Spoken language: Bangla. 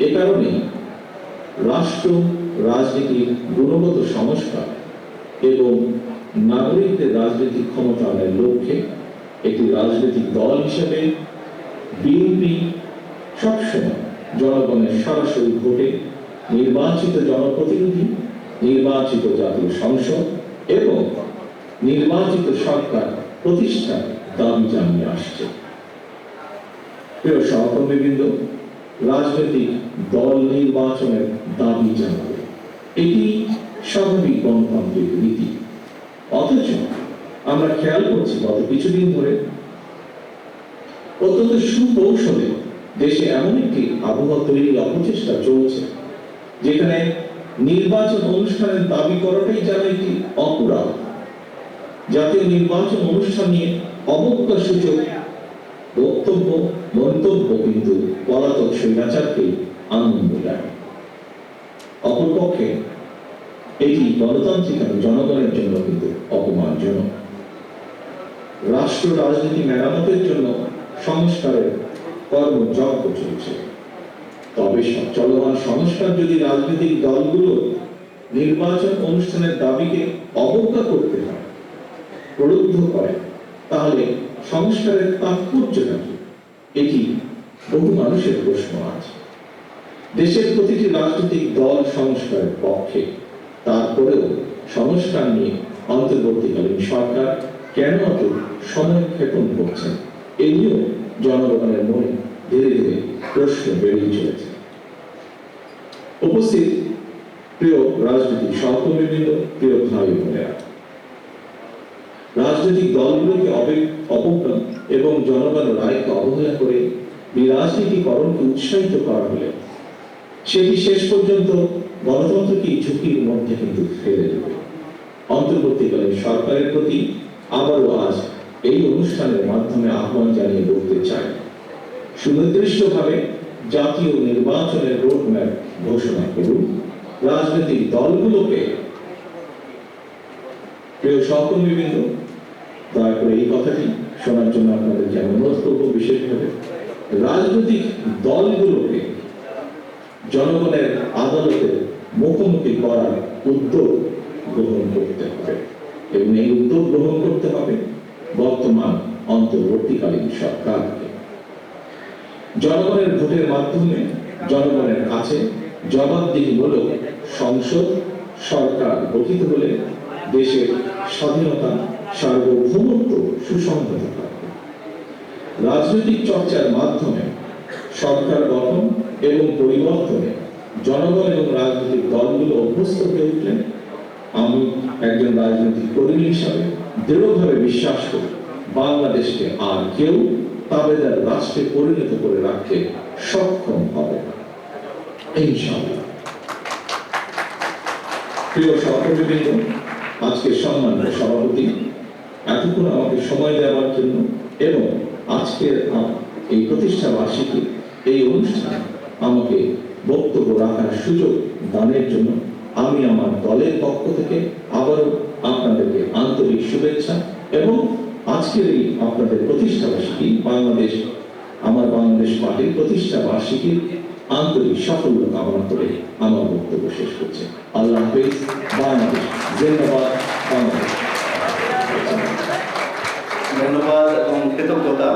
এ কারণে রাষ্ট্র রাজনীতির গুণগত সংস্কার এবং নাগরিকদের রাজনৈতিক ক্ষমতায়নের লক্ষ্যে একটি রাজনৈতিক দল হিসেবে বিএনপি সবসময় জনগণের সরাসরি ভোটে নির্বাচিত জনপ্রতিনিধি, নির্বাচিত জাতীয় সংসদ এবং নির্বাচিত সরকার প্রতিষ্ঠার দাবি জানিয়ে আসছে। প্রিয় সহকর্মীবৃন্দ রাজনৈতিক দল নির্বাচনের দাবি জানাবে। এটি স্বাভাবিক গণতান্ত্রিক রীতি অথচ আমরা খেয়াল করছি, গত কিছুদিন ধরে অত্যন্ত সুকৌশলে দেশে এমন একটি আবহাওয়া তৈরির অপচেষ্টা চলছে, যেখানে নির্বাচন অনুষ্ঠানের দাবি করাটাই যেন একটি অপরাধ। জাতীয় নির্বাচন অনুষ্ঠান নিয়ে অবজ্ঞা সূচক বক্তব্য, মন্তব্য কিন্তু পলাতক স্বৈরাচারকে আনন্দ দেয়। অপরপক্ষে এটি গণতান্ত্রিক এবং জনগণের জন্য কিন্তু অপমানজনক। রাষ্ট্র রাজনীতি মেরামতের জন্য সংস্কারের কর্মযজ্ঞ চলছে। তবে চলমান সংস্কার যদি রাজনৈতিক দলগুলো নির্বাচন অনুষ্ঠানের দাবিকে অবজ্ঞা করতে হয়, প্রলুব্ধ করে, তাহলে সংস্কারের তাৎপর্যটা এটি বহু মানুষের প্রশ্ন আছে। দেশের প্রতিটি রাজনৈতিক দল সংস্কারের পক্ষে। তারপরেও সংস্কার নিয়ে অন্তর্বর্তীকালীন সরকার কেন এত সময় ক্ষেপণ করছেন এ নিয়েও জনগণের মনে ধীরে ধীরে প্রশ্ন বেরিয়ে চলেছে। উপস্থিত প্রিয় রাজনৈতিক সহকর্মীবৃন্দ, প্রিয় ভাই বোনেরা রাজনৈতিক দলগুলোকে অবজ্ঞা এবং জনগণের রায়কে অবহেলা করে বিরাজনীতিকরণকে উৎসাহিত করা হলে। সেটি শেষ পর্যন্ত গণতন্ত্রকে ঝুঁকির মধ্যে কিন্তু ফেলে দেবে। অন্তর্বর্তীকালে সরকারের প্রতি আবারও আজ এই অনুষ্ঠানের মাধ্যমে আহ্বান জানিয়ে বলতে চাই। সুনির্দিষ্টভাবে জাতীয় নির্বাচনের রোডম্যাপ ঘোষণা করুন। রাজনৈতিক দলগুলোকে প্রিয় সহকর্মীবৃন্দ, দয়া করে এই কথাটি শোনার জন্য আপনাদেরকে আমি অনুরোধ করব, বিশেষভাবে রাজনৈতিক দলগুলোকে জনগণের আদালতের মুখোমুখি করার উদ্যোগ গ্রহণ করতে হবে এবং এই উদ্যোগ গ্রহণ করতে হবে বর্তমান অন্তর্বর্তীকালীন সরকারকে। জনগণের ভোটের মাধ্যমে, জনগণের কাছে জবাবদিহিমূলক সংসদ, সরকার গঠিত হলে দেশের স্বাধীনতা সার্বভৌমত্ব সুসংহত রাজনৈতিক চর্চার মাধ্যমে সরকার গঠন এবং পরিবর্তনে জনগণ এবং রাজনৈতিক দলগুলো অভ্যস্ত হয়ে উঠলেন। আমি একজন রাজনৈতিক কর্মী হিসাবে দৃঢ়ভাবে বিশ্বাস করি, বাংলাদেশকে আর কেউ তাবেদার রাষ্ট্রে পরিণত করে রাখতে সক্ষম হবে না। প্রিয় সহকর্মীবৃন্দ আজকে সম্মানিত সভাপতি, এতক্ষণ আমাকে সময় দেওয়ার জন্য এবং আজকের এই প্রতিষ্ঠা বার্ষিকী এই অনুষ্ঠানে আমাকে বক্তব্য রাখার সুযোগ দানের জন্য আমি আমার দলের পক্ষ থেকে আবারও আপনাদেরকে আন্তরিক শুভেচ্ছা এবং আজকের এই আপনাদের প্রতিষ্ঠা বার্ষিকী বাংলাদেশ আমার বাংলাদেশ পার্টির প্রতিষ্ঠা বার্ষিকীর আন্তরিক সাফল্য কামনা করে আমার বক্তব্য শেষ করছে। আল্লাহ হাফিজ, বাংলাদেশ। জিন্দাবাদ বাংলাদেশ। ধন্যবাদ এবং কৃতজ্ঞতা।